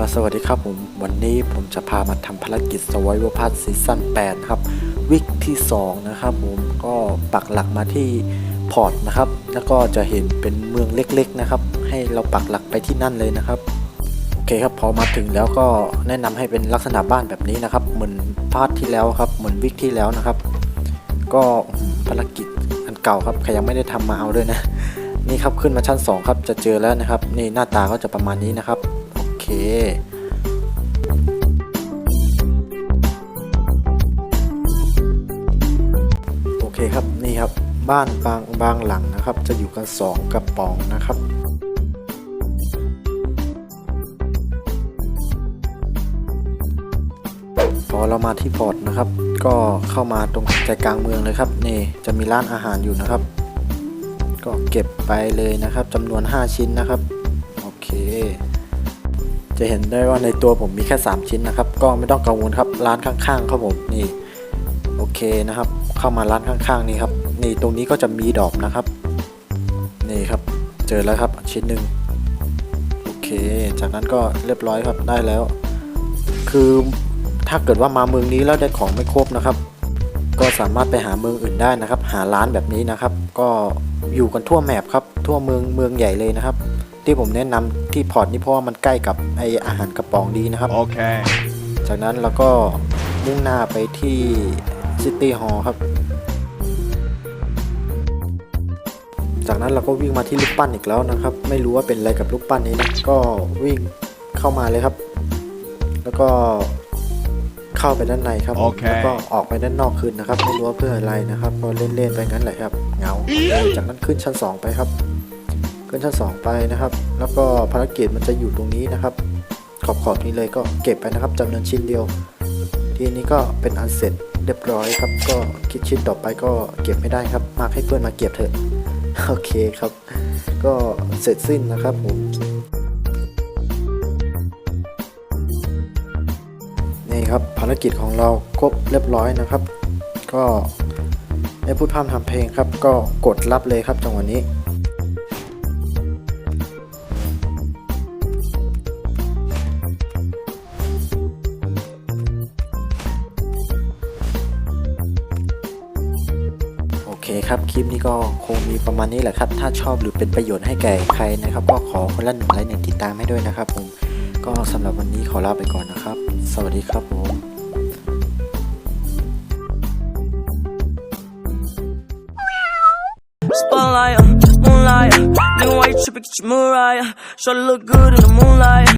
ละสวัสดีครับผมวันนี้ผมจะพามาทำภารกิจ Survival Pass ซีซั่น8ครับ วิกที่ 2 นะครับผมก็ปักหลักมาที่พอร์ตนะครับ แล้วก็จะเห็นเป็นเมืองเล็กๆนะครับ ให้เราปักหลักไปที่นั่นเลยนะครับ โอเคครับพอมาถึงแล้วก็แนะนำให้เป็นลักษณะบ้านแบบนี้นะครับ เหมือนพาร์ทที่แล้วครับ เหมือนวิกที่แล้วนะครับ ก็ภารกิจอันเก่าครับใครยังไม่ได้ทำมาเอาด้วยนะนี่ครับขึ้นมาชั้น 2 ครับจะเจอแล้วนะครับ นี่หน้าตาก็จะประมาณนี้นะครับ โอเคโอเคครับนี่ครับบ้านบางบางหลังนะครับ จะอยู่กัน 2 กระป๋องนะครับพอเรามาที่พอร์ตนะครับ ก็เข้ามาตรงใจกลางเมืองเลยครับนี่จะมีร้านอาหารอยู่นะครับ ก็เก็บไปเลยนะครับจำนวน 5 ชิ้นนะครับ จะเห็นได้ว่าในตัวผมมีแค่ 3 ชิ้นนะครับ ก็ไม่ต้องกังวลครับร้านข้างๆครับผมนี่โอเคนะครับ เข้ามาร้านข้างๆนี่ครับนี่ตรงนี้ก็จะมีดอกนะครับ นี่ครับเจอแล้วครับชิ้นหนึ่งโอเค จากนั้นก็เรียบร้อยครับได้แล้ว คือถ้าเกิดว่ามาเมืองนี้แล้วได้ของไม่ครบนะครับ ก็สามารถไปหาเมืองอื่นได้นะครับ หาร้านแบบนี้นะครับ ก็อยู่กันทั่วแมปครับทั่วเมืองเมืองใหญ่เลยนะครับ ที่ผมแนะนำที่พอร์ตนี้เพราะว่ามันใกล้กับไออาหารกระป๋องดีนะครับ Okay. จากนั้นเราก็มุ่งหน้าไปที่ซิตี้ฮอลล์ครับ จากนั้นเราก็วิ่งมาที่ลูกปั้นอีกแล้วนะครับ ไม่รู้ว่าเป็นอะไรกับลูกปั้นนี้นะ ก็วิ่งเข้ามาเลยครับ แล้วก็เข้าไปด้านในครับโอเคแล้วก็ออกไปด้านนอกคืนนะครับ ไม่รู้ว่าเพื่ออะไรนะครับ ก็เล่นๆไปงั้นแหละครับเหงาเออจากนั้นขึ้นชั้น 2 ไปครับ ขึ้นชั้น 2 ไปนะครับ แล้วก็ภารกิจมันจะอยู่ตรงนี้นะครับ ขอบขอบๆนี้เลยก็เก็บไปนะครับจำนวนชิ้นเดียว ทีนี้ก็เป็นอันเสร็จเรียบร้อยครับ ก็คิดชิ้นต่อไปก็เก็บไม่ได้ครับ มากให้เพื่อนมาเก็บเถอะโอเคครับ ก็เสร็จสิ้นนะครับผมนี่ครับภารกิจของเราครบเรียบร้อยนะครับ ก็ได้พูดพร่ำทำเพลงครับ ก็กดรับเลยครับจังหวะนี้ คครับคลิปนี้ก็คงมีประมาณนี้แหละครับ ถ้าชอบหรือเป็นประโยชน์ให้แก่ใครนะครับ ก็ขอคนละหนึ่งไลค์หนึ่งติดตามให้ด้วยนะครับผมก็สำหรับวันนี้ขอลาไปก่อนนะครับ สวัสดีครับผม Spotlight, uh, moonlight, nigga, why you tripping? Get your mood right. uh, Sure look good in the moonlight.